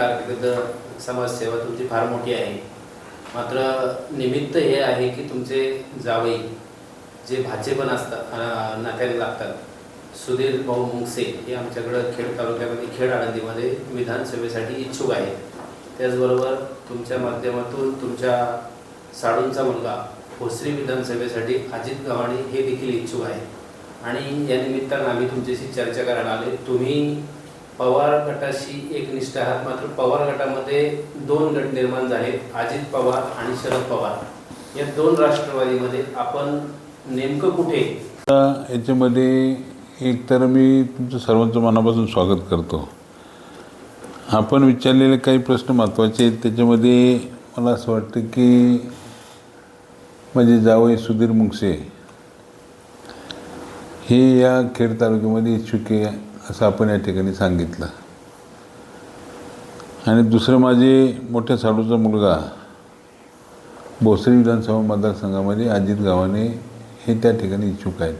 कारकीर्द समाजसेवा तुमची फार मोठी आहे. मात्र निमित्त हे आहे की तुमचे जावई जे भाचे पण असतात अं, नात्याला लागतात. सुधीर भाऊ मुंगसे हे आमच्याकडं खेड तालुक्यामध्ये खेड आळंदीमध्ये विधानसभेसाठी इच्छुक आहेत. त्याचबरोबर तुमच्या माध्यमातून तुमच्या साडूंचा मुलगा भोसरी विधानसभेसाठी अजित गव्हाणे हे देखील इच्छुक आहे आणि या निमित्तानं आम्ही तुमच्याशी चर्चा करायला आले तुम्ही पवार गटाशी एक निष्ठ आहात. मात्र पवार गटामध्ये दोन गट निर्माण झाले. अजित पवार आणि शरद पवार. या दोन राष्ट्रवादीमध्ये आपण नेमकं कुठे? याच्यामध्ये एक तर मी तुमचं सर्वांचं मनापासून स्वागत करतो. आपण विचारलेले काही प्रश्न महत्त्वाचे आहेत. त्याच्यामध्ये मला असं वाटतं की माझे जावई सुधीर मुंगसे हे या खेड तालुक्यामध्ये इच्छुक आहे. असं आपण या ठिकाणी सांगितलं. आणि दुसरं माझे मोठ्या साडूचा मुलगा भोसरी विधानसभा मतदारसंघामध्ये अजित गावाने हे त्या ठिकाणी इच्छुक आहेत.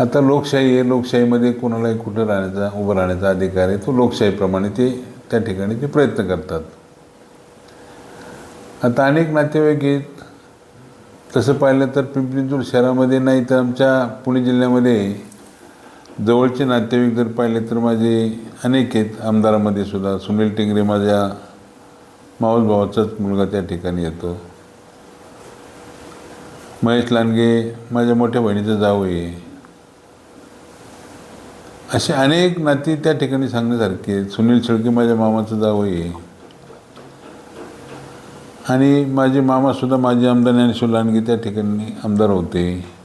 आता लोकशाही आहे लोकशाहीमध्ये कोणालाही कुठं राहण्याचा उभं राहण्याचा अधिकार आहे तो लोकशाहीप्रमाणे ते त्या ठिकाणी ते प्रयत्न करतात. आता अनेक नातेवाईक आहेत. तसं पाहिलं तर पिंपरी चिंचवड शहरामध्ये नाही तर आमच्या पुणे जिल्ह्यामध्ये जवळचे नातेवाईक जर पाहिले तर माझे अनेक आहेत. आमदारामध्ये सुद्धा सुनील टिंगरे माझ्या मावस भावाचाच मुलगा त्या ठिकाणी येतो. महेश लांडगे माझ्या मोठ्या बहिणीचं जावं आहे. असे अनेक नाती त्या ठिकाणी सांगण्यासारखे आहेत. सुनील शेळके माझ्या मामाचं जावं आहे. आणि माझे मामासुद्धा माझे आमदार ज्ञानेश्वर लांडगे त्या ठिकाणी आमदार होते.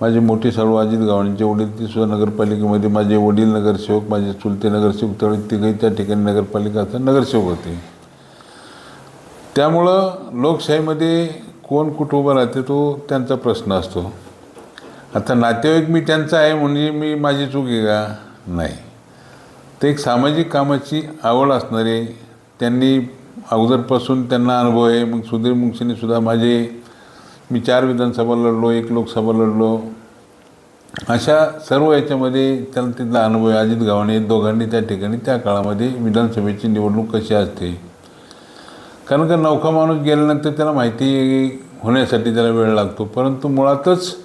माझे मोठे साळू अजित गावांचे वडील ते सुद्धा नगरपालिकेमध्ये माझे वडील नगरसेवक माझे चुलते नगरसेवक त्यावेळी तिघही त्या ठिकाणी नगरपालिका असताना नगरसेवक होते. त्यामुळं लोकशाहीमध्ये कोण कुठं उभं राहते तो त्यांचा प्रश्न असतो. आता नातेवाईक मी त्यांचा आहे म्हणजे मी माझी चूक आहे का? नाही. ते एक सामाजिक कामाची आवड असणारे त्यांनी अगोदरपासून त्यांना अनुभव आहे मग सुधीर मुंगशीने सुद्धा माझे मी चार विधानसभा लढलो एक लोकसभा लढलो. अशा सर्व याच्यामध्ये त्याला तिथला अनुभव आहे. अजित गावाने दोघांनी त्या ठिकाणी त्या काळामध्ये विधानसभेची निवडणूक कशी असते. कारण का नौका माणूस गेल्यानंतर त्याला माहिती होण्यासाठी त्याला वेळ लागतो. परंतु मुळातच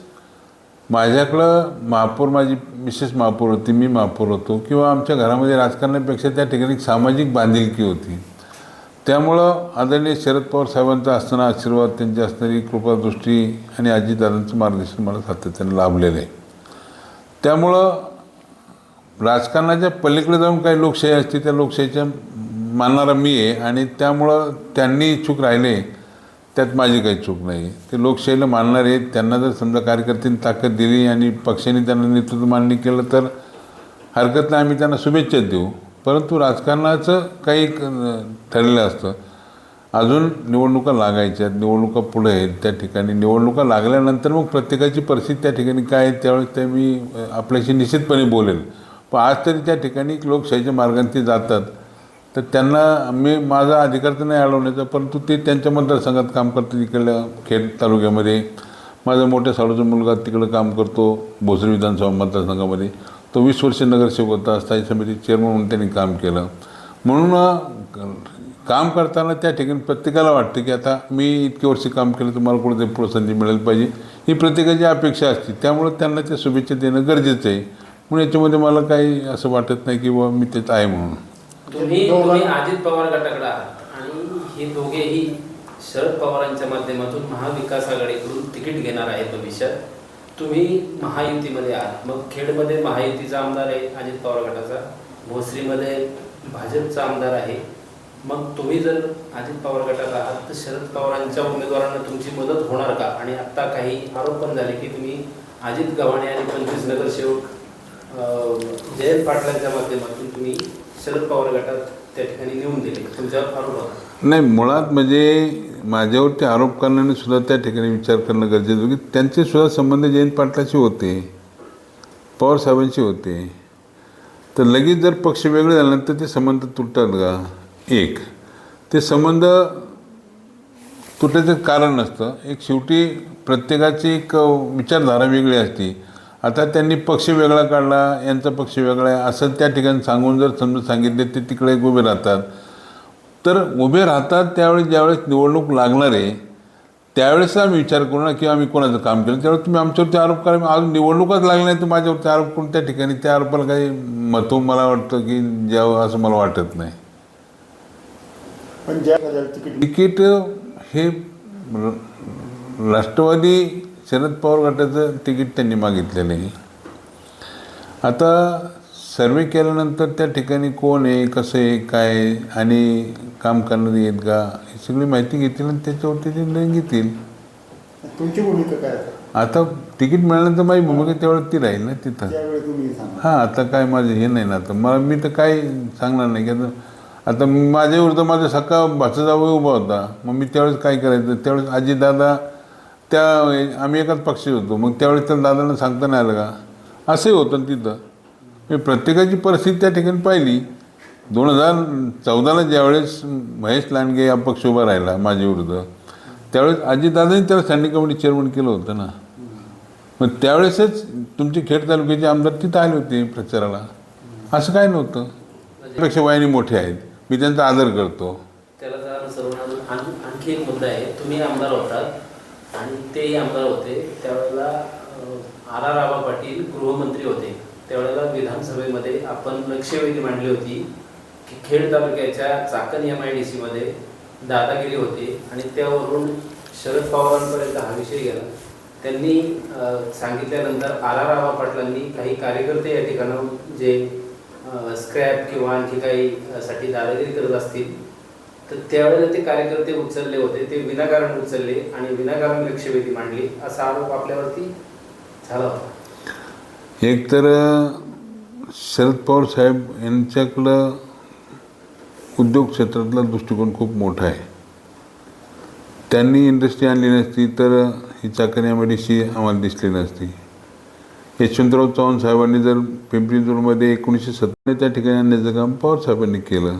माझ्याकडं महापौर माझी मिसेस महापौर होती मी महापौर होतो. किंवा आमच्या घरामध्ये राजकारणापेक्षा त्या ठिकाणी सामाजिक बांधिलकी होती. त्यामुळं आदरणीय शरद पवार साहेबांचा असताना आशीर्वाद त्यांची असणारी कृपादृष्टी आणि अजितदादांचं मार्गदर्शन मला सातत्याने लाभलेलं आहे. त्यामुळं राजकारणाच्या पलीकडे जाऊन काही लोकशाही असते त्या लोकशाहीच्या मानणारा मी आहे आणि त्यामुळं त्यांनी इच्छुक राहिले त्यात माझी काही चूक नाही. ते लोकशाहीला मानणारे आहेत त्यांना जर समजा कार्यकर्त्यांनी ताकद दिली आणि पक्षाने त्यांना नेतृत्व मान्य केलं तर हरकत नाही आम्ही त्यांना शुभेच्छा देऊ. परंतु राजकारणाचं काही एक, ठरलेलं असतं. अजून निवडणुका लागायच्या निवडणुका पुढे आहेत त्या ठिकाणी. निवडणुका लागल्यानंतर मग प्रत्येकाची परिस्थिती त्या ठिकाणी काय आहे त्यावेळेस ते मी आपल्याशी निश्चितपणे बोलेल. पण आज तरी त्या ठिकाणी लोकशाहीच्या मार्गाने ते जातात. तर त्यांना मी माझा अधिकार तर नाही अडवण्याचा परंतु ते त्यांच्या मतदारसंघात काम करतात इकडल्या खेड तालुक्यामध्ये. माझा मोठ्या साडूचा मुलगा तिकडं काम करतो भोसरी विधानसभा मतदारसंघामध्ये. तो वीस वर्ष नगरसेवक होता स्थायी समिती चेअरमन म्हणून त्यांनी काम केलं. म्हणून काम करताना त्या ठिकाणी प्रत्येकाला वाटतं की आता मी इतके वर्ष काम केलं तर मला कुठेतरी पुढं संधी मिळाली पाहिजे. ही प्रत्येकाची अपेक्षा असते. त्यामुळे त्यांना त्या शुभेच्छा देणं गरजेचं आहे. म्हणून याच्यामध्ये मला काही असं वाटत नाही की बाबा मी त्यात आहे म्हणून. तुम्ही अजित पवार गटाकडे आहात आणि हे दोघेही शरद पवारांच्या माध्यमातून महाविकास आघाडीकडून तिकीट घेणार आहेत भविष्यात. तुम्ही महायुतीमध्ये आहात. मग खेडमध्ये महायुतीचा आमदार आहे अजित पवार गटाचा. भोसरीमध्ये भाजपचा आमदार आहे. मग तुम्ही जर अजित पवार गटात आहात तर शरद पवारांच्या उमेदवारांना तुमची मदत होणार का? आणि आत्ता काही आरोप पण झाले की तुम्ही अजित गव्हाणे आणि पंचवीस नगरसेवक जयंत पाटलांच्या माध्यमातून तुम्ही शरद पवार गटात त्या ठिकाणी नेऊन दिले. तुमच्यावर आरोप नाही मुळात म्हणजे माझ्यावरती आरोप करण्याने सुद्धा त्या ठिकाणी विचार करणं गरजेचं होतं. की त्यांचे सुद्धा संबंध जयंत पाटलाशी होते पवार साहेबांशी होते. तर लगेच जर पक्ष वेगळे झाल्यानंतर ते संबंध तुटतात का? एक. ते संबंध तुटायचं कारण नसतं. एक शेवटी प्रत्येकाची एक विचारधारा वेगळी असते. आता त्यांनी पक्ष वेगळा काढला यांचा पक्ष वेगळा आहे असं त्या ठिकाणी सांगून जर समजून सांगितले ते तिकडे उभे राहतात. तर उभे राहतात त्यावेळेस ज्यावेळेस निवडणूक लागणार आहे त्यावेळेस आम्ही विचार करू ना की आम्ही कोणाचं काम केलं. त्यावेळेस तुम्ही आमच्यावरती आरोप करा. आज निवडणूकच लागली नाही तर माझ्यावरती आरोप करून त्या ठिकाणी? त्या आरोपाला काही महत्त्व मला वाटतं की द्यावं असं मला वाटत नाही. पण ज्या तिकीट हे राष्ट्रवादी शरद पवार गटाचं तिकीट त्यांनी मागितलेलं आहे. आता सर्वे केल्यानंतर त्या ठिकाणी कोण आहे कसं आहे काय आणि काम करणारे आहेत का? ही सगळी माहिती घेतील आणि त्याच्यावरती ते निर्णय घेतील. तुमची भूमिका काय आहे? आता तिकीट मिळाल्यानंतर माझी भूमिका त्यावेळेस ती राहील ना तिथं. त्यावेळी तुम्ही सांगा. हां आता काय माझं हे नाही ना आता मला मी तर काय सांगणार नाही की आता आता माझ्या विरुद्ध माझा सख्खा भाचा जावं उभा होता. मग मी त्यावेळेस काय करायचं? त्यावेळेस आजीदादा त्या आम्ही एकाच पक्षी होतो. मग त्यावेळेस त्या दादांना सांगता नाही आलं का? असंही होतं ना तिथं. मी प्रत्येकाची परिस्थिती त्या ठिकाणी पाहिली. दोन हजार चौदाला ज्यावेळेस महेश लांडगे हा पक्ष उभा राहिला माझ्या विरुद्ध त्यावेळेस अजितदादांनी त्याला स्टँडिंग कमिटी चेअरमन केलं होतं ना. मग त्यावेळेसच तुमचे खेड तालुक्याचे आमदार तिथं आले होते प्रचाराला. असं काय नव्हतं? पेक्षा वयाने मोठे आहेत. मी त्यांचा आदर करतो. त्याला आणखी एक मुद्दा आहे. तुम्ही आमदार होतात आणि तेही आमदार होते. त्यावेळेला आर आर रावा पाटील गृहमंत्री होते. त्यावेळेला विधानसभेमध्ये आपण लक्षवेधी मांडली होती. की खेड तालुक्याच्या चाकण एम आय डी सीमध्ये दादागिरी होती आणि त्यावरून शरद पवारांपर्यंत हा विषय गेला. त्यांनी सांगितल्यानंतर आर आर पाटलांनी काही कार्यकर्ते या ठिकाणाहून जे स्क्रॅप किंवा आणखी काही साठी दादागिरी करत असतील तर त्यावेळेला ते कार्यकर्ते उचलले होते. ते विनाकारण उचलले आणि विनाकारण लक्षवेधी मांडली. असा आरोप आपल्यावरती झाला होता. एक तर शरद पवार साहेब यांच्याकडं उद्योग क्षेत्रातला दृष्टिकोन खूप मोठा आहे. त्यांनी इंडस्ट्री आणली नसती तर ही चाकरी एमआयडीसी आम्हाला दिसली नसती. यशवंतराव चव्हाण साहेबांनी जर पिंपरी चिंचवडमध्ये एकोणीसशे सत्तर त्या ठिकाणी आणण्याचं काम पवार साहेबांनी केलं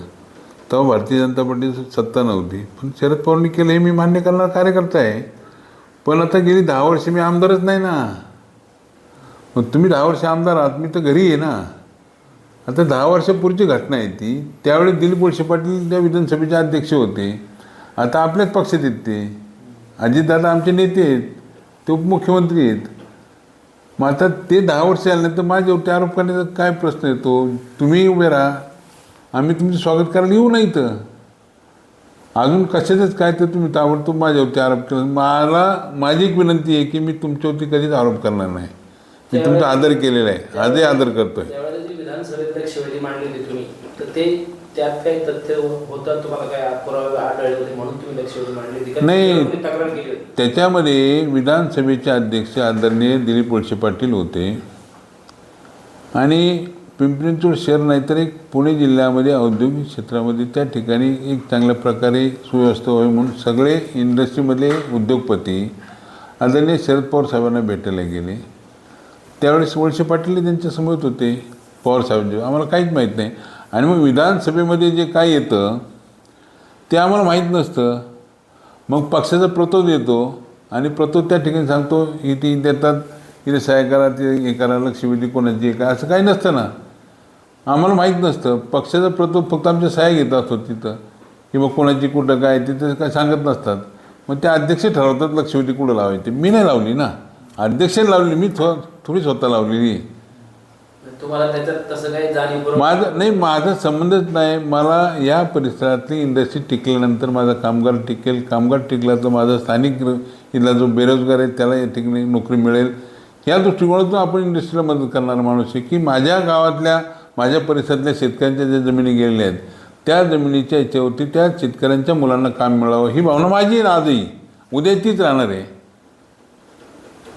तेव्हा भारतीय जनता पार्टीची सत्ता नव्हती. पण शरद पवारांनी केलं हे मी मान्य करणारा कार्यकर्ता आहे. पण आता गेली दहा वर्ष मी आमदारच नाही ना. मग तुम्ही दहा वर्ष आमदार आहात मी तर घरी आहे ना. आता दहा वर्षापूर्वीची घटना आहे ती. त्यावेळी दिलीप वळसे पाटील त्या विधानसभेचे अध्यक्ष होते. आता आपल्याच पक्षात आहेत ते. अजितदादा आमचे नेते आहेत. ते उपमुख्यमंत्री आहेत. मग आता ते दहा वर्ष आल्यानंतर माझ्यावरती आरोप करण्याचा काय प्रश्न येतो तुम्ही उभे राहा. आम्ही तुमचं स्वागत करायला येऊ नाही तर अजून कशाचंच काय तर तुम्ही ताबडतोब माझ्यावरती आरोप केला मला माझी एक विनंती आहे की मी तुमच्यावरती कधीच आरोप करणार नाही. मी तुमचा आदर केलेला आहे. आजही आदर करतोय त्यावेळेला जी विधानसभेत लक्षवेधी मांडली होती तुम्ही. तर ते त्यात काही तथ्य होतं? तुम्हाला काय पुरावे आढळले होते म्हणून तुम्ही लक्षवेधी मांडली होती? का नाही. तुम्ही तक्रार केली होती. त्याच्यामध्ये विधानसभेचे अध्यक्ष आदरणीय दिलीप वळसे पाटील होते. आणि पिंपरी चिंचवड शहर नाही तर एक पुणे जिल्ह्यामध्ये औद्योगिक क्षेत्रामध्ये त्या ठिकाणी एक चांगल्या प्रकारे सुव्यवस्था व्हावी म्हणून सगळे इंडस्ट्रीमधले उद्योगपती आदरणीय शरद पवार साहेबांना भेटायला गेले. त्यावेळेस वळसे पाटील त्यांच्यासमोर होते. पवार साहेबांचे आम्हाला काहीच माहीत नाही. आणि मग विधानसभेमध्ये जे काय येतं ते आम्हाला माहीत नसतं. मग पक्षाचा प्रतोद येतो आणि प्रतोद त्या ठिकाणी सांगतो ही ती देतात इथे सहाय्य करा ते हे करा लक्षवेधी कोणाची काय असं काही नसतं ना. आम्हाला माहीत नसतं. पक्षाचा प्रतोद फक्त आमच्या सहाय्य घेत असतो तिथं. की मग कोणाची कुठं काय तिथं काय सांगत नसतात. मग ते अध्यक्ष ठरवतात लक्षवेधी कुठं लावायची. मी नाही लावली ना. अध्यक्ष लावली मी थो थोडी स्वतः लावलेली आहे. तुम्हाला त्याच्यात तसं काही माझं नाही माझा संबंधच नाही. मला या परिसरातली इंडस्ट्री टिकल्यानंतर माझा कामगार टिकेल. कामगार टिकला तर माझा स्थानिक इथला जो बेरोजगार आहे त्याला या ठिकाणी नोकरी मिळेल. या दृष्टिकोनातून आपण इंडस्ट्रीला मदत करणारा माणूस आहे की माझ्या गावातल्या माझ्या परिसरातल्या शेतकऱ्यांच्या ज्या जमिनी गेलेल्या आहेत त्या जमिनीच्या याच्यावरती त्या शेतकऱ्यांच्या मुलांना काम मिळावं. ही भावना माझी आजही उद्या तीच राहणार आहे.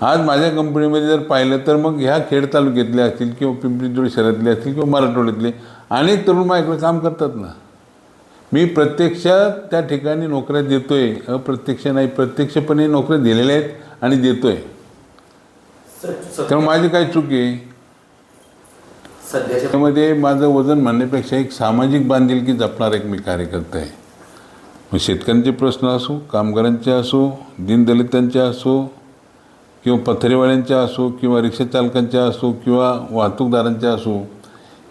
आज माझ्या कंपनीमध्ये जर पाहिलं तर मग ह्या खेड तालुक्यातले असतील किंवा पिंपरी शहरातले असतील किंवा मराठवाड्यातले अनेक तरुण माझ्याकडे काम करतात ना. मी प्रत्यक्षात त्या ठिकाणी नोकऱ्या देतोय. अप्रत्यक्ष नाही प्रत्यक्षपणे नोकऱ्या दिलेल्या आहेत आणि देतोय. त्यामुळे माझी काय चूक आहे? त्यामध्ये माझं वजन म्हणण्यापेक्षा एक सामाजिक बांधिलकी जपणारा एक मी कार्यकर्ता आहे. मग शेतकऱ्यांचे प्रश्न असो कामगारांचे असो दीनदलितांचे असो किंवा पथरीवाल्यांच्या असो किंवा रिक्षा चालकांच्या असो किंवा वाहतूकदारांच्या असो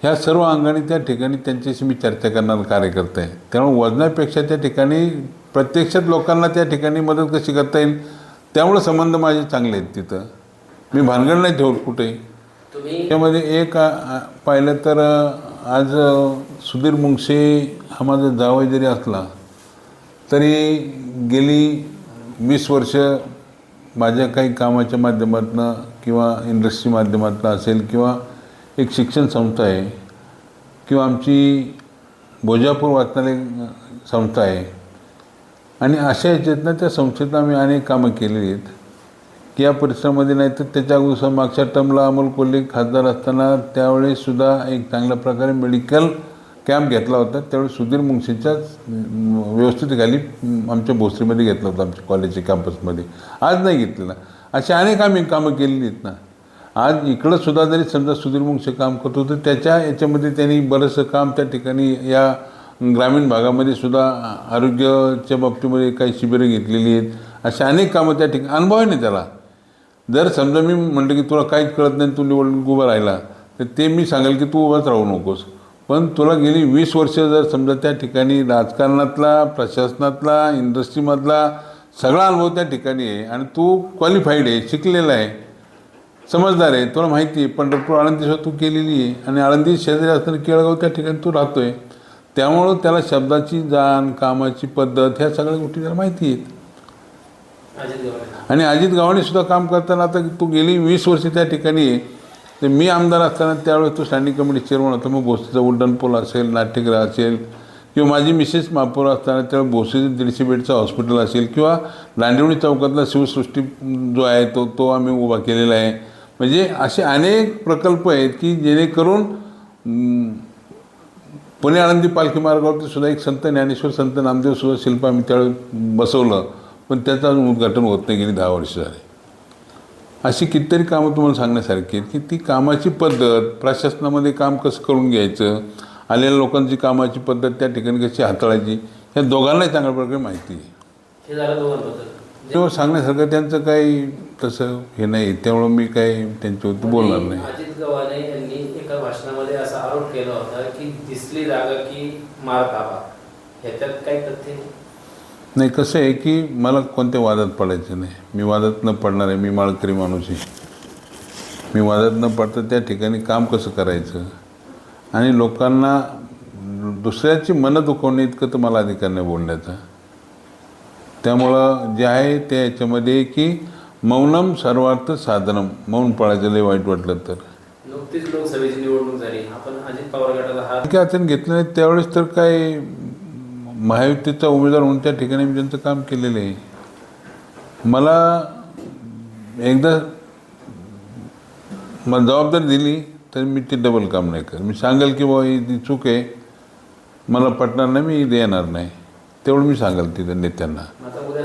ह्या सर्व अंगाने त्या ठिकाणी त्यांच्याशी मी चर्चा करणारा कार्यकर्ता. आहे त्यामुळे वजनापेक्षा त्या ठिकाणी प्रत्यक्षात लोकांना त्या ठिकाणी मदत कशी करता येईल त्यामुळे संबंध माझे चांगले आहेत तिथं. मी भानगड नाही ठेवत तुम्ही त्यामध्ये एक पाहिलं तर आज सुधीर मुंगशे हा माझा जावई जरी असला तरी गेली वीस वर्ष माझ्या काही कामाच्या माध्यमातून किंवा इंडस्ट्री माध्यमातून असेल किंवा एक शिक्षण संस्था आहे किंवा आमची भोजापूर वाचनालय संस्था आहे. आणि अशा ह्याच्यातनं त्या संस्थेत आम्ही अनेक कामं केलेली आहेत. की या परिसरामध्ये नाही तर त्याच्या अगोदर मागच्या टर्मला अमोल कोल्हे खासदार असताना त्यावेळेससुद्धा एक चांगल्या प्रकारे मेडिकल कॅम्प घेतला होता त्यावेळी सुधीर मुंगशीच्याच व्यवस्थित खाली आमच्या भोसरीमध्ये घेतला होता आमच्या कॉलेजच्या कॅम्पसमध्ये आज नाही घेतलेला अशी अनेक आम्ही कामं केलेली आहेत ना. आज इकडं सुद्धा जरी समजा सुधीर मुंगशे काम करत तर त्याच्या याच्यामध्ये त्यांनी बरंचसं काम त्या ठिकाणी या ग्रामीण भागामध्ये सुद्धा आरोग्याच्या बाबतीमध्ये काही शिबिरं घेतलेली आहेत. अशा अनेक कामं त्या ठिकाणी अनुभव आहे ना त्याला. जर समजा मी म्हटलं की तुला काहीच कळत नाही तू निवडणूक उभा राहिला तर ते मी सांगेल की तू उभाच राहू नकोस. पण तुला गेली वीस वर्ष जर समजा त्या ठिकाणी राजकारणातला प्रशासनातला इंडस्ट्रीमधला सगळा अनुभव त्या ठिकाणी आहे आणि तू क्वालिफाईड आहे शिकलेला आहे समजदार आहे तुला माहिती आहे पंढरपूर आळंदी सुद्धा तू केलेली आहे आणि आळंदी शेजारी असताना केळगाव त्या ठिकाणी तू राहतो आहे त्यामुळं त्याला शब्दाची जाण कामाची पद्धत ह्या सगळ्या गोष्टी त्याला माहिती आहेत. आणि अजित गव्हाणे सुद्धा काम करताना आता तू गेली वीस वर्ष त्या ठिकाणी ते तर मी आमदार असताना त्यावेळेस तो स्टँडिंग कमिटी चेअरमन होता. मग बोसेचं उड्डन पूल असेल नाट्यगृह असेल किंवा माझी मिसेस महापौर असताना त्यावेळेस बोसेचं दीडशे बेडचं हॉस्पिटल असेल किंवा लांडिवणी चौकातला शिवसृष्टी जो आहे तो तो आम्ही उभा केलेला आहे. म्हणजे असे अनेक प्रकल्प आहेत की जेणेकरून पुणे आळंदी पालखी मार्गावरती सुद्धा एक संत ज्ञानेश्वर संत नामदेव सुद्धा शिल्प आम्ही त्यावेळी बसवलं. पण त्याचं अजून उद्घाटन होत नाही गेली दहा वर्ष झाली. अशी कितीतरी कामं तुम्हाला सांगण्यासारखी आहेत की ती कामाची पद्धत प्रशासनामध्ये काम कसं करून घ्यायचं आलेल्या लोकांची कामाची पद्धत त्या ठिकाणी कशी हाताळायची ह्या दोघांनाही चांगल्या प्रकारे माहिती आहे. तेव्हा सांगण्यासारखं त्यांचं काही तसं हे नाही त्यामुळं मी काही त्यांच्यावरती बोलणार नाही. अजित गव्हाणे यांनी एका भाषणामध्ये असा आरोप केला होता की दिसली जागा की मार खावा. ह्याच्यात काही तथ्य नाही. कसं आहे की मला कोणत्या वादात पडायचं नाही. मी वादात न पडणार आहे मी माळकरी माणूस आहे. मी वादात न पडता त्या ठिकाणी काम कसं करायचं? आणि लोकांना दुसऱ्याची मनं दुखवणे इतकं तर मला अधिकार नाही बोलण्याचा. त्यामुळं जे आहे त्या याच्यामध्ये की मौनम सर्वार्थ साधनम. मौन पळायचं लय वाईट वाटलं तर. नुकतीच लोकसभेची निवडणूक झाली. आपण अजित पवार गटाचा हा अचानक घेतलं नाही त्यावेळेस तर काय महायुतीचा उमेदवार म्हणून त्या ठिकाणी मी त्यांचं काम केलेलं आहे. मला एकदा मला जबाबदारी दिली तर मी ते डबल काम नाही कर मी सांगेल की बाबा ही ती चूक आहे मला पटणार नाही मी देणार नाही. तेवढं मी सांगेल तिथं नेत्यांना.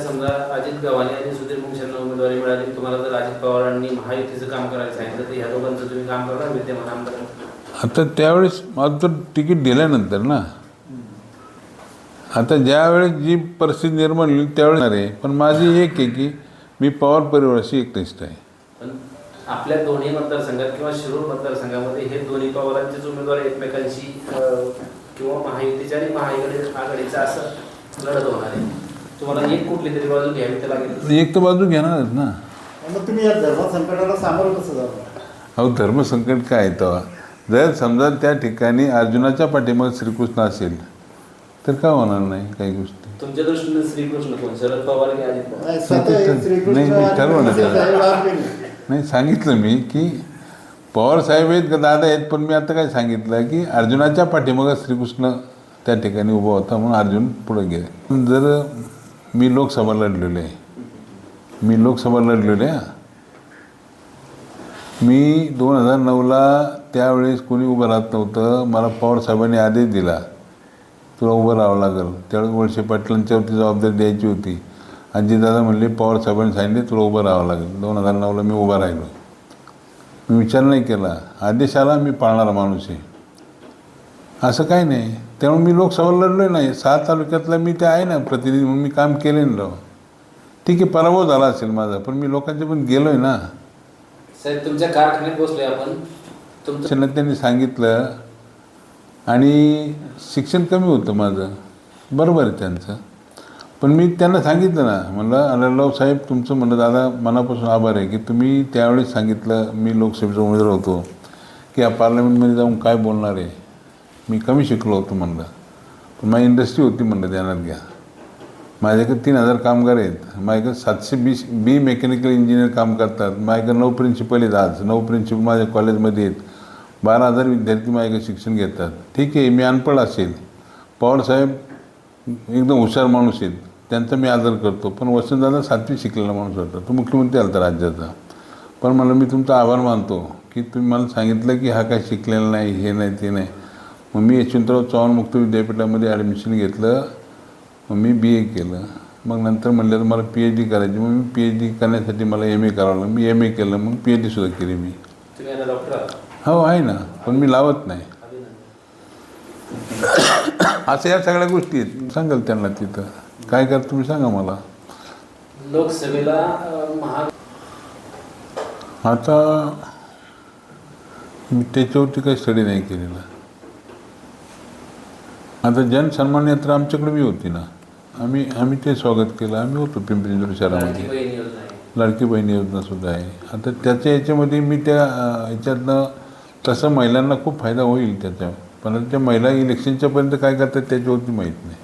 समजा अजित गव्हाणे आणि सुधीर मुंगशांना उमेदवारी मिळाली तुम्हाला जर अजित पवारांनी महायुतीचं काम करायला सांगितलं तर ह्या दोघांचं तुम्ही काम करणार विद्यमान आमदार? आता त्यावेळेस माझं तर तिकीट दिल्यानंतर ना आता ज्यावेळेस जी परिस्थिती निर्माण होईल त्यावेळेस आहे. पण माझी एक आहे की मी पवार परिवाराशी एकनिष्ठ आहे. पण आपल्या दोन्ही मतदारसंघात किंवा शिरूर मतदारसंघामध्ये हे दोन्ही पवारांचेच उमेदवार एकमेकांशी अं, किंवा महायुतीच्या आणि आघाडीचा असं लढत होणार आहे. तुम्हाला एक कुठली तरी बाजू घ्यावी तर लागेल. एक तर बाजू घेणारच ना. मग तुम्ही या धर्म संकटाला सामोरं कसं जाता अहो धर्मसंकट काय आहे तेव्हा? जर समजा त्या ठिकाणी अर्जुनाच्या पाठीमागे श्रीकृष्ण असेल तर का होणार नाही काही गोष्टी तुमच्या दृष्टीने श्रीकृष्ण कोण शरद पवार की अजित पवार नाही, स्वतः नाही, श्रीकृष्ण नाही, मी ठरवलं त्याला. साहेब. नाही सांगितलं मी की पवार साहेब आहेत का दादा आहेत पण मी आता काय सांगितलं की अर्जुनाच्या पाठीमागं श्रीकृष्ण त्या ठिकाणी उभा होता म्हणून अर्जुन पुढे गेले पण जर मी लोकसभा लढलेलो आहे मी लोकसभा लढलेलो आहे हा. मी दोन हजार नऊला त्यावेळेस कोणी उभं राहत नव्हतं मला पवार साहेबांनी आदेश दिला तुला उभं राहावं लागेल. त्यावेळेस वळसे पाटलांच्यावरती जबाबदारी द्यायची होती. दादा म्हणले पवार साहेबांनी सांगितले तुला उभं राहावं लागेल. दोन हजार नऊला मी उभा राहिलो. मी विचार नाही केला. आदेश आला मी पाळणारा माणूस आहे. असं काही नाही. त्यामुळे मी लोकसभा लढलो नाही. सहा तालुक्यातला मी ते आहे ना प्रतिनिधी म्हणून मी काम केले ना. राव ठीक आहे पराभव झाला असेल माझा पण मी लोकांच्या पण गेलो आहे ना. साहेब तुमच्या कारखान्यात बसलोय आपण. त्यांनी सांगितलं आणि शिक्षण कमी होतं माझं. बरोबर आहे त्यांचं. पण मी त्यांना सांगितलं ना म्हणलं अलालराव साहेब तुमचं म्हणलं दादा मनापासून आभार आहे की तुम्ही त्यावेळेस सांगितलं मी लोकसभेचा उमेदवार होतो की या पार्लमेंटमध्ये जाऊन काय बोलणार आहे? मी कमी शिकलो होतो म्हणलं. पण माझी इंडस्ट्री होती म्हणलं ध्यानात घ्या. माझ्याकडे तीन हजार कामगार आहेत. माझ्याकडे सातशे बी बी मेकॅनिकल इंजिनियर काम करतात. माझ्याकडे नऊ प्रिन्सिपल आहेत आज. नऊ प्रिन्सिपल माझ्या कॉलेजमध्ये आहेत. बारा हजार विद्यार्थी माझ्याकडे शिक्षण घेतात. ठीक आहे मी अनपढ असेल. पवारसाहेब एकदम हुशार माणूस आहेत. त्यांचा मी आदर करतो. पण वसंतदादा सातवी शिकलेला माणूस होता. तो मुख्यमंत्री आला होता राज्याचा. पण मला मी तुमचा आभार मानतो की तुम्ही मला सांगितलं की हा काय शिकलेला नाही हे नाही ते नाही. मग मी यशवंतराव चव्हाण मुक्त विद्यापीठामध्ये ॲडमिशन घेतलं. मग मी बी ए केलं. मग नंतर म्हणलं तर मला पी एच डी करायची. मग मी पी एच डी करण्यासाठी मला एम ए करावं लागलं. मी एम ए केलं. मग पी एच डीसुद्धा केली मी. हो आहे ना. पण मी लावत नाही. असं या सगळ्या गोष्टी आहेत. सांगाल त्यांना तिथं. काय कर तुम्ही सांगा मला. लोकसभेला महा आता मी त्याच्यावरती काही स्टडी नाही केलेला. आता जनसन्मान यात्रा आमच्याकडे बी होती ना. आम्ही आम्ही ते स्वागत केलं. आम्ही होतो पिंपरी चिंचवड लाडकी शहरामध्ये बहीण योजना योजनासुद्धा आहे. आता त्याच्या याच्यामध्ये मी त्या याच्यातनं तसं महिलांना खूप फायदा होईल त्याचा. पण त्या महिला इलेक्शनच्यापर्यंत काय करतात त्याच्यावरती माहीत नाही.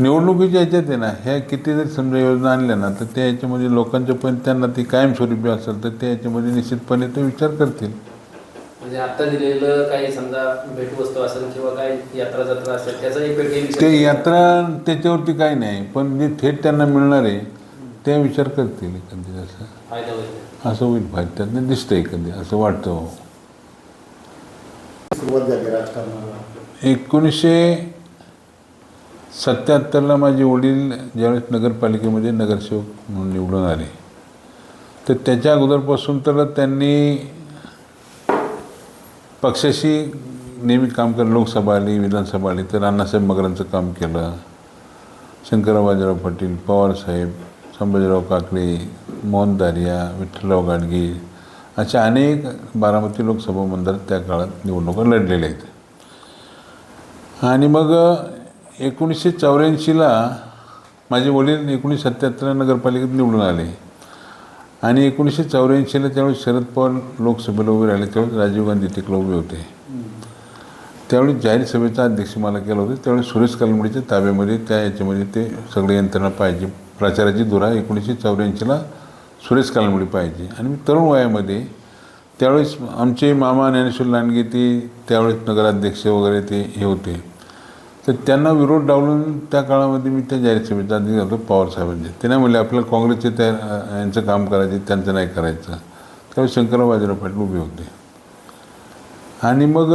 निवडणुकीच्या याच्यात आहे ना ह्या किती जर समजा योजना आणल्या ना तर त्या याच्यामध्ये लोकांच्या पण त्यांना ती कायमस्वरूपी असेल तर त्या याच्यामध्ये निश्चितपणे ते विचार करतील. म्हणजे आता दिलेलं काही समजा भेटवस्तू असेल किंवा काय यात्रा जत्रा असेल त्याचा इफेक्ट येईल ते यात्रा त्याच्यावरती काही नाही पण जे थेट त्यांना मिळणार आहे त्या विचार करतील एखादी असं. फायदा होईल. असं होईल फायदा त्यातनं दिसतं एखादी असं वाटतं. सुरुवात झाली राजकारणाला? एकोणीसशे सत्याहत्तरला माझे वडील ज्यावेळेस नगरपालिकेमध्ये नगरसेवक म्हणून निवडून आले. तर त्याच्या अगोदरपासून तर त्यांनी पक्षाशी नेहमी काम केलं लोकसभा आली विधानसभा आली तर अण्णासाहेब मगरांचं काम केलं. शंकरराव बाजीराव पाटील पवारसाहेब संभाजीराव काकडे मोहन दारिया विठ्ठलराव गाडगे अशा अनेक बारामती लोकसभा मतदार त्या काळात निवडणुका लढलेल्या आहेत. आणि मग एकोणीसशे चौऱ्याऐंशीला माझे वडील एकोणीसशे सत्याहत्तर नगरपालिकेत निवडून आले. आणि एकोणीसशे चौऱ्याऐंशीला त्यावेळी शरद पवार लोकसभेला उभे राहिले त्यावेळेस राजीव गांधी तिकडे उभे होते. त्यावेळी जाहीर सभेचा अध्यक्ष मला केलं होतं. त्यावेळी सुरेश कलमडीच्या ताब्यामध्ये त्या याच्यामध्ये ते सगळे यंत्रणा पाहिजे प्रचाराची धुरा एकोणीसशे चौऱ्याऐंशीला सुरेश कालमडी पाहिजे. आणि मी तरुण वयामध्ये त्यावेळेस आमचे मामा ज्ञानेश्वर लांडगे ते त्यावेळेस नगराध्यक्ष वगैरे ते हे होते. तर त्यांना विरोध डावलून त्या काळामध्ये मी त्या जाहीर सभेचा अध्यक्ष होतो पवारसाहेबांचे ते नाही म्हणले आपल्याला काँग्रेसचे त्या यांचं काम करायचे त्यांचं नाही करायचं. त्यावेळेस शंकरराव बाजीराव पाटील उभे होते. आणि मग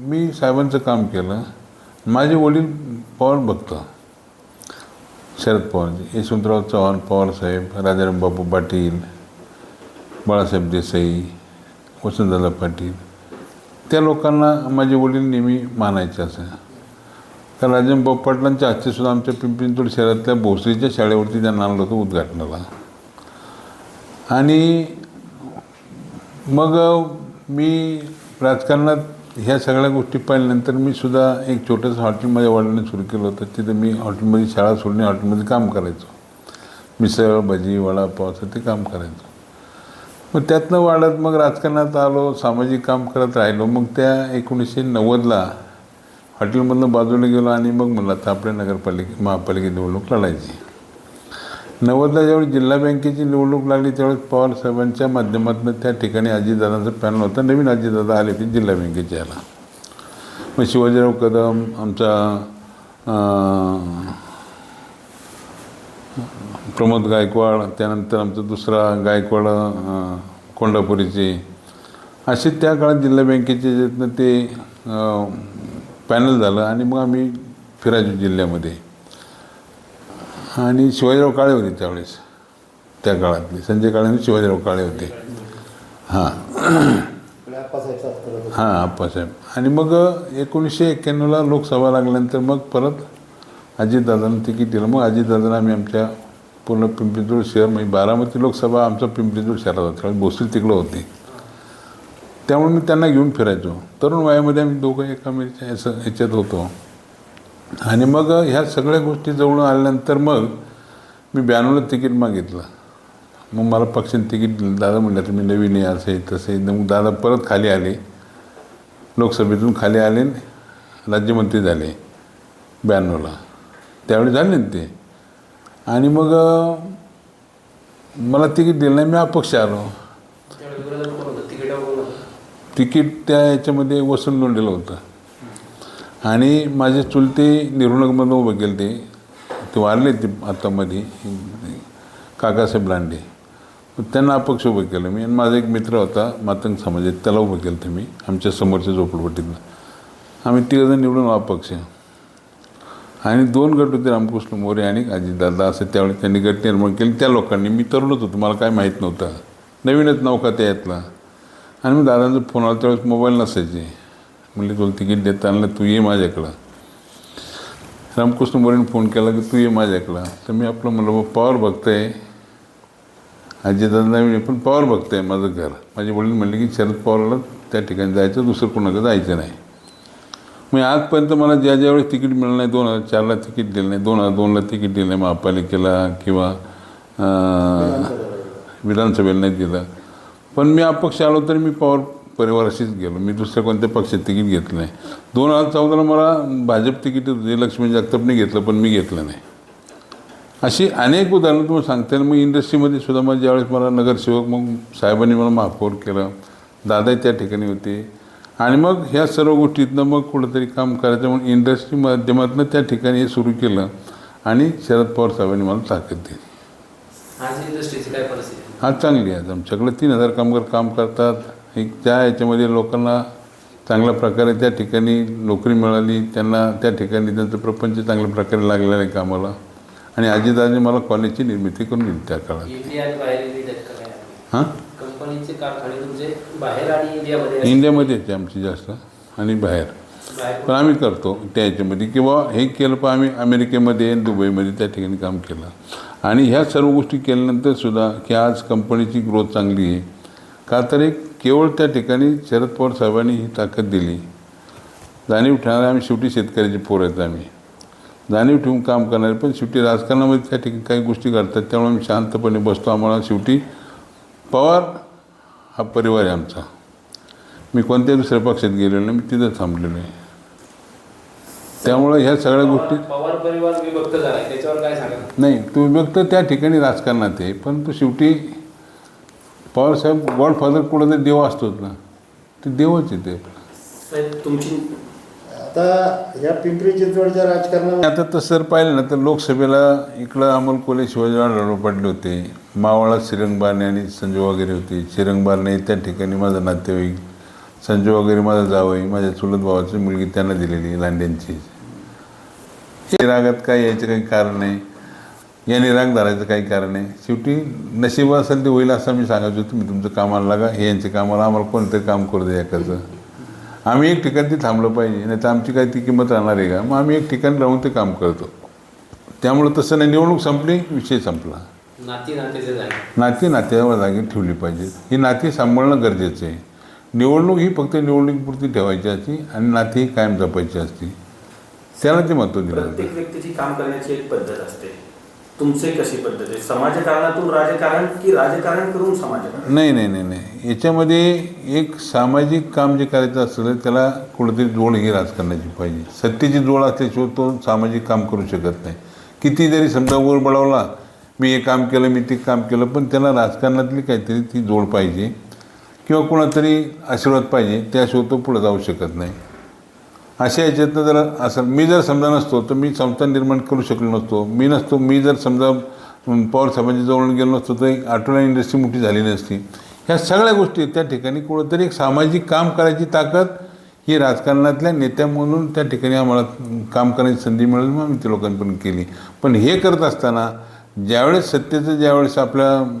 मी साहेबांचं काम केलं. माझे वडील पवार भक्त. शरद पवारजी यशवंतराव चव्हाण पवारसाहेब राजाराम बापू पाटील बाळासाहेब देसाई वसंतदादा पाटील त्या लोकांना माझे वडील नेहमी मानायचे असं. तर राजाराम बापू पाटलांच्या हातचे सुद्धा आमच्या पिंपरी शहरातल्या भोसरीच्या शाळेवरती त्यांना आणलं होतं उद्घाटनाला. आणि मग मी राजकारणात ह्या सगळ्या गोष्टी पाहिल्यानंतर मी सुद्धा एक छोटंसं हॉटेल माझ्या वडिलांनी सुरू केलं होतं. तिथं मी हॉटेलमध्ये शाळा सोडणे हॉटेलमध्ये काम करायचो. मिसळ भजी वडापाव असं ते काम करायचो. मग त्यातनं वाढत मग राजकारणात आलो सामाजिक काम करत राहिलो. मग त्या एकोणीसशे नव्वदला हॉटेलमधनं बाजूला गेलो आणि मग म्हणलं आता आपल्या नगरपालिके महापालिकेत निवडणूक लढायची. नव्वदला ज्यावेळी जिल्हा बँकेची निवडणूक लागली त्यावेळेस पवार साहेबांच्या माध्यमातून त्या ठिकाणी अजितदादांचं पॅनल होतं. नवीन अजितदादा आले होते जिल्हा बँकेच्या याला मग शिवाजीराव कदम आमचा प्रमोद गायकवाड त्यानंतर आमचा दुसरा गायकवाड कोंडापुरीचे असे त्या काळात जिल्हा बँकेचे ज्यातनं ते पॅनल झालं आणि मग आम्ही फिरायचो जिल्ह्यामध्ये. आणि शिवाजीराव काळे होते त्यावेळेस त्या काळातले. संजय काळे आणि शिवाजीराव काळे होते. हां. हां आप्पासाहेब आणि मग एकोणीसशे एक्क्याण्णवला लोकसभा लागल्यानंतर मग परत अजितदादांना तिकीट दिलं. मग अजितदादांना आम्ही आमच्या पूर्ण पिंपरीजवळ शहर म्हणजे बारामती लोकसभा आमचं पिंपरीजवळ शहरात होतं. भोसरी तिकडं होते. त्यामुळे मी त्यांना घेऊन फिरायचो. तरुण वयामध्ये आम्ही दोघं एकामेकाच्या याचं ह्याच्यात होतो. आणि मग ह्या सगळ्या गोष्टी जवळून आल्यानंतर मग मी ब्याण्णवला तिकीट मागितलं. मग मला पक्षाने तिकीट दिलं दादा म्हणलं तुम्ही नवीन आहे असं तसं मग दादा परत खाली आले. लोकसभेतून खाली आले राज्यमंत्री झाले ब्याण्णवला. त्यावेळी झाले ना ते. आणि मग मला तिकीट दिलं नाही मी अपक्ष आलो. तिकीट त्या याच्यामध्ये वसूल नोंदलेलं होतं. आणि माझे चुलते निरुणकमधून उभं केले ते ते वारले ते आत्तामध्ये काकासाहेब लांडे. त्यांना अपक्ष उभं केलं मी. आणि माझा एक मित्र होता मातंग समाजात त्याला उभं केलं होतं मी आमच्या समोरच्या झोपडपट्टीतनं. आम्ही तिघजण निवडून अपक्ष. आणि दोन गट होते रामकृष्ण मोरे आणि अजितदादा. असं त्यावेळी त्यांनी गट निर्माण केले. त्या लोकांनी मी तरुणच होतो मला काय माहीत नव्हतं. नवीनच नौका त्या यातला. आणि मी दादांचा फोन आला त्यावेळेस मोबाईल नसायचे. म्हणले तुला तिकीट देता आणलं तू ये माझ्याकडं. रामकृष्ण मोरेने फोन केला की तू ये माझ्याकडं. तर मी आपलं म्हणलं मग पॉवर बघतंय. अजितदादा मी पण पॉवर बघतंय माझं घर. माझे वडील म्हणले की शरद पवारला त्या ठिकाणी जायचं दुसरं कोणाकडे जायचं नाही. मग आजपर्यंत मला ज्या ज्यावेळेस तिकीट मिळलं नाही दोन हजार चारला तिकीट दिलं नाही दोन हजार दोनला तिकीट दिलं नाही महापालिकेला किंवा विधानसभेला नाही दिलं. पण मी अपक्ष आलो तर मी पवार परिवाराशीच गेलो. मी दुसऱ्या कोणत्या पक्षात तिकीट घेतलं नाही. दोन हजार चौदाला मला भाजप तिकीट होते. लक्ष्मी जगतापने घेतलं पण मी घेतलं नाही. अशी अनेक उदाहरणं तुम्हाला सांगता येईल. मग इंडस्ट्रीमध्ये सुद्धा मग ज्यावेळेस मला नगरसेवक मग साहेबांनी मला महापौर केलं. दादाही त्या ठिकाणी होते. आणि मग ह्या सर्व गोष्टीतनं मग कुठंतरी काम करायचं म्हणून इंडस्ट्री माध्यमातून त्या ठिकाणी हे सुरू केलं. आणि शरद पवार साहेबांनी मला ताकद दिली? आज चांगली आहे. आमच्याकडे तीन हजार कामगार काम करतात. एक त्या याच्यामध्ये लोकांना चांगल्या प्रकारे त्या ठिकाणी नोकरी मिळाली त्यांना त्या ठिकाणी त्यांचं प्रपंच चांगल्या प्रकारे लागलेलं आहे कामाला. आणि आजीदादांनी मला कॉलेजची निर्मिती करून दिली त्या काळात. हां? कंपनीचे कारखाने तुमचे बाहेर आणि इंडियामध्ये. इंडियामध्येच आमची जास्त आणि बाहेर. पण आम्ही करतो त्या याच्यामध्ये. किंवा हे केलं पण आम्ही अमेरिकेमध्ये दुबईमध्ये त्या ठिकाणी काम केलं. आणि ह्या सर्व गोष्टी केल्यानंतर सुद्धा की आज कंपनीची ग्रोथ चांगली आहे. का तर एक केवळ त्या ठिकाणी शरद पवार साहेबांनी ही ताकद दिली. जाणीव ठेवणारे आम्ही शेवटी शेतकऱ्याचे पोर आहेत आम्ही. जाणीव ठेवून काम करणारे पण शेवटी राजकारणामध्ये त्या ठिकाणी काही गोष्टी घडतात त्यामुळे आम्ही शांतपणे बसतो. आम्हाला शेवटी पवार हा परिवार आहे आमचा. मी कोणत्याही दुसऱ्या पक्षात गेलेलो नाही मी तिथं थांबलेलो आहे त्यामुळे ह्या सगळ्या गोष्टी पवार पवार परिवार विभक्त झाला त्याच्यावर काय सांगा नाही तो व्यक्त त्या ठिकाणी राजकारणात आहे परंतु शेवटी पवारसाहेब गॉडफादर कुठं देव असतोच ना. ते देवच आहे ते. साहेब तुमची आता या पिंपरी चिंचवडच्या राजकारणामध्ये आता तसं जर पाहिलं ना तर लोकसभेला इकडं अमोल कोले शिवाजीराव लढव पडले होते. मावळा श्रीरंग बारणे आणि संजय वगैरे होते. श्रीरंग बारणे त्या ठिकाणी माझा नातेवाईक संजय वगैरे माझा जावई माझ्या चुलत भावाची मुलगी त्यांना दिलेली लांड्यांची हे रागात काय यायचं काही कारण नाही. या निराग धरायचं काही कारण नाही. शेवटी नशीब असेल ते होईल असं मी सांगायचो तुम्ही तुमचं कामाला लागा हे यांच्या कामाला आम्हाला कोणतंही काम करू द्या एकाचं आम्ही एक ठिकाणी थांबलं पाहिजे नाही तर आमची काय ती किंमत राहणार आहे का? मग आम्ही एक ठिकाणी राहून ते काम करतो. त्यामुळं तसं नाही निवडणूक संपली विषय संपला. नाती नाती नात्यावर जागी ठेवली पाहिजेत. ही नाती सांभाळणं गरजेचं आहे. निवडणूक ही फक्त निवडणुकीपुरती ठेवायची असती आणि नाती कायम जपायची असती. त्याला ते महत्त्व दिलं प्रत्येक व्यक्तीची काम करण्याची एक पद्धत असते. तुमचे कशी पद्धत आहे? समाजकारणातून राजकारण की राजकारण करून समाजकारण? नाही नाही नाही नाही. याच्यामध्ये एक सामाजिक काम जे करायचं असेल त्याला कुठेतरी जोड ही राजकारणाची पाहिजे. सत्तेची जोड असल्याशिवाय तो सामाजिक काम करू शकत नाही. किती जरी समजा वर बळवला मी हे काम केलं मी ते काम केलं पण त्याला राजकारणातली काहीतरी ती जोड पाहिजे. किंवा कोणातरी आशीर्वाद पाहिजे त्याशिवाय तो पुढे जाऊ शकत नाही. अशा याच्यातनं जर असं मी जर समजा नसतो तर मी संस्था निर्माण करू शकलो नसतो. मी नसतो मी जर समजा पवार साहेबांच्या जवळ गेलो नसतो तर एक आठवडा इंडस्ट्री मोठी झाली नसती ह्या सगळ्या गोष्टी त्या ठिकाणी कुठंतरी एक सामाजिक काम करायची ताकद ही राजकारणातल्या नेत्या म्हणून त्या ठिकाणी आम्हाला काम करण्याची संधी मिळाली मग आम्ही ते लोकांपर्यंत केली. पण हे करत असताना ज्यावेळेस सत्तेचं ज्यावेळेस आपल्या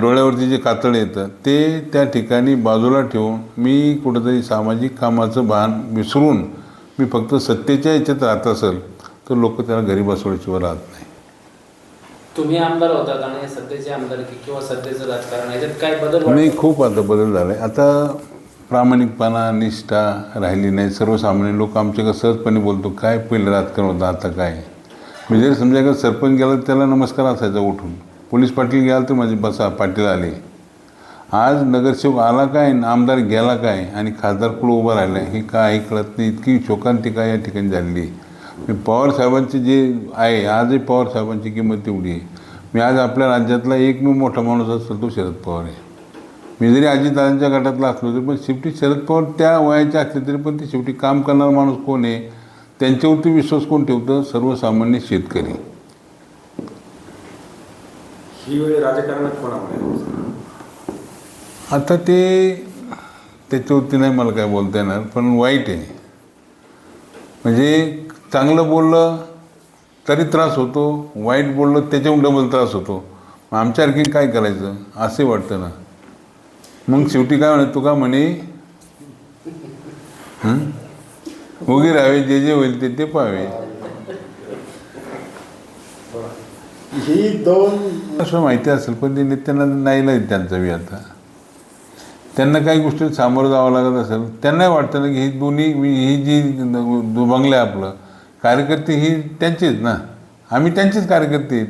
डोळ्यावरती जे कातळ येतं ते त्या ठिकाणी बाजूला ठेवून मी कुठंतरी सामाजिक कामाचं भान विसरून मी फक्त सत्तेच्या याच्यात राहत असेल तर लोक त्याला घरी बसवल्याशिवाय राहत नाही. तुम्ही आमदार होतात आणि सध्याचे आमदारकी किंवा सध्याचं राजकारण याच्यात काय बदल नाही? खूप आता बदल झाला. आहे आता प्रामाणिकपणा निष्ठा राहिली नाही. सर्वसामान्य लोक आमच्याकडे सहजपणे बोलतो काय पहिलं राजकारण होतं आता काय? मी जरी समजा का सरपंच गेला तर त्याला नमस्कार असायचा उठून. पोलीस पाटील गेला तर माझी बसा पाटील आले. आज नगरसेवक आला काय आमदार गेला काय आणि खासदार कुठं उभं राहिलं आहे हे काय कळत नाही. इतकी शोकांतिका या ठिकाणी झालेली आहे. मी पवारसाहेबांचे जे आहे आजही पवार साहेबांची किंमत तेवढी आहे. मी आज आपल्या राज्यातला एकमेव मोठा माणूस असेल तो शरद पवार आहे. मी जरी अजितदादांच्या गटातला असलो तरी पण शेवटी शरद पवार त्या वयाचे असले तरी पण ते शेवटी काम करणारा माणूस कोण आहे? त्यांच्यावरती विश्वास कोण ठेवतं? सर्वसामान्य शेतकरी. ही वेळ राजकारणात कोणामुळे आता ते त्याच्यावरती नाही मला काय बोलता येणार पण वाईट आहे. म्हणजे चांगलं बोललं तरी त्रास होतो वाईट बोललं त्याच्याहून डबल त्रास होतो. मग आमच्यासारखी काय करायचं असे वाटतं ना. मग शेवटी काय म्हणे तू का म्हणे उगी राहावे जे जे होईल ते ते पाहावे. ही दोन असं माहिती असेल पण ते त्यांना नाही नाही त्यांचा बी आता. त्यांना काही गोष्टी सामोरं जावं लागत असेल त्यांनाही वाटतं ना की ही दोन्ही ही जी दुभंगलं आहे आपलं कार्यकर्ते ही त्यांचेच ना. आम्ही त्यांचेच कार्यकर्ते आहेत.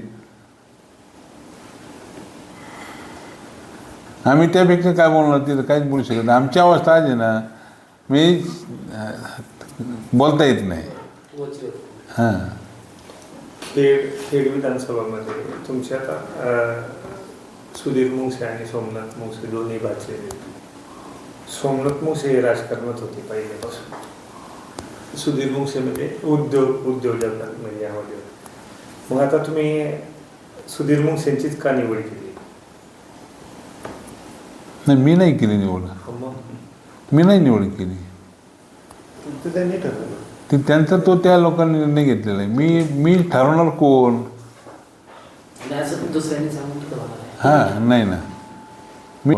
आम्ही त्यापेक्षा काय बोलणार तिथं काहीच बोलू शकत नाही. आमची अवस्था आज आहे ना मी बोलता येत नाही. हां. खेड खेड विधानसभामध्ये तुमच्या आता सुधीर मुंगसे आणि सोमनाथ मुंगसे दोन्ही भाचे सोमनाथ मुंगसे हे राजकारणात होते पहिल्यापासून. सुधीर मुंगसे म्हणजे उद्योग उद्योजक म्हणजे यामध्ये. मग आता तुम्ही सुधीर मुंगसेंचीच का निवड केली? नाही मी नाही केली निवड. मग. मी नाही निवड केली. ते त्यांनी ठरवलं. ते त्यांचा तो त्या लोकांनी निर्णय घेतलेला आहे मी मी ठरवणार कोण आणि असं दुसऱ्यांनी सांगून ठेवलं आहे. हां नाही ना मी